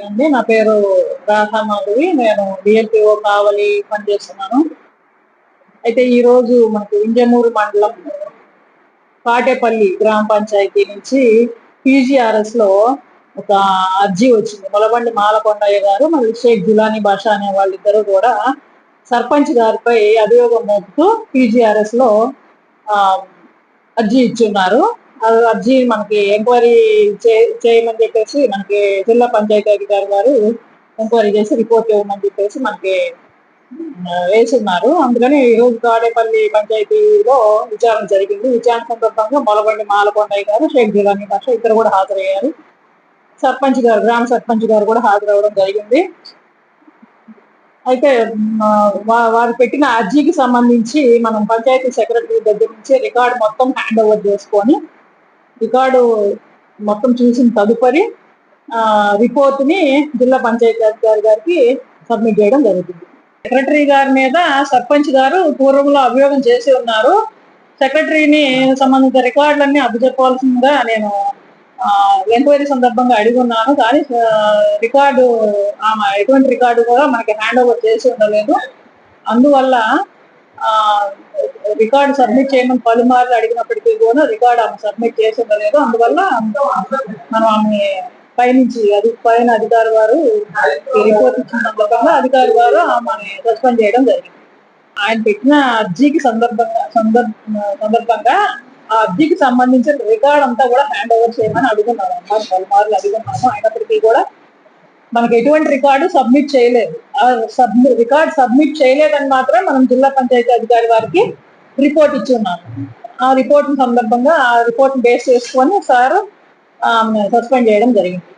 అండి. నా పేరు రాధా మాధవి. నేను డిఎల్పిఓ కావలి పనిచేస్తున్నాను అయితే ఈరోజు మనకు ఇంజనూరు మండలం కాటేపల్లి గ్రామ పంచాయతీ నుంచి పీజీఆర్ఎస్లో ఒక అర్జీ వచ్చింది. మొలబండి మాలకొండయ్య గారు మరియు షేక్ జులానీ భాష అనే వాళ్ళిద్దరూ కూడా సర్పంచ్ గారిపై అభియోగం మోపుతూ పీజీఆర్ఎస్లో అర్జీ ఇచ్చున్నారు. ఆ అర్జీ మనకి ఎంక్వైరీ చేయమని చెప్పేసి మనకి జిల్లా పంచాయతీ అధికారి గారు ఎంక్వైరీ చేసి రిపోర్ట్ ఇవ్వమని చెప్పేసి మనకి వేసున్నారు. అందుకని ఈరోజు రోజు పంచాయతీలో విచారణ జరిగింది. విచారణ సందర్భంగా మొలబండి మాలకొండయ్య గారు షేక్ జిలానీ భాష ఇద్దరు కూడా హాజరయ్యారు. సర్పంచ్ గారు గ్రామ సర్పంచ్ గారు కూడా హాజరవడం జరిగింది. అయితే వారు పెట్టిన అర్జీకి సంబంధించి మనం పంచాయతీ సెక్రటరీ దగ్గర నుంచి రికార్డు మొత్తం హ్యాండ్ ఓవర్ చేసుకొని రికార్డు మొత్తం చూసిన తదుపరి రిపోర్ట్ని జిల్లా పంచాయతీ అధికారి గారికి సబ్మిట్ చేయడం జరుగుతుంది. సెక్రటరీ గారి మీద సర్పంచ్ గారు పూర్వంలో అభియోగం చేసి ఉన్నారు. సెక్రటరీని సంబంధిత రికార్డులన్నీ అప్పచెప్పాల్సిందిగా నేను ఎంక్వైరీ సందర్భంగా అడిగి ఉన్నాను కానీ రికార్డు ఆమె ఎటువంటి రికార్డు కూడా మనకి హ్యాండ్ ఓవర్ చేసి ఉండలేదు. అందువల్ల రికార్డు సబ్మిట్ చేయమని పలుమార్లు అడిగినప్పటికీ కూడా రికార్డు ఆమె సబ్మిట్ చేసి ఉండలేదు. అందువల్ల మనం ఆమె పైనుంచి అది పైన అధికారి వారు రిపోర్ట్ ఇచ్చిన సందర్భంగా అధికారి వారు ఆమె సస్పెండ్ చేయడం జరిగింది. ఆయన పెట్టిన అర్జీకి సందర్భంగా సందర్భ సందర్భంగా ఆ అద్దెకి సంబంధించిన రికార్డ్ అంతా కూడా హ్యాండ్ ఓవర్ చేయమని అడుగున్నారు అన్నారు పలుమార్లు అడుగున్నాము. అయినప్పటికీ కూడా మనకి ఎటువంటి రికార్డు సబ్మిట్ చేయలేదు. ఆ సబ్ రికార్డ్ సబ్మిట్ చేయలేదని మాత్రం మనం జిల్లా పంచాయతీ అధికారి వారికి రిపోర్ట్ ఇచ్చి ఉన్నాము ఆ రిపోర్ట్ సందర్భంగా ఆ రిపోర్ట్ బేస్ చేసుకొని సార్ సస్పెండ్ చేయడం జరిగింది.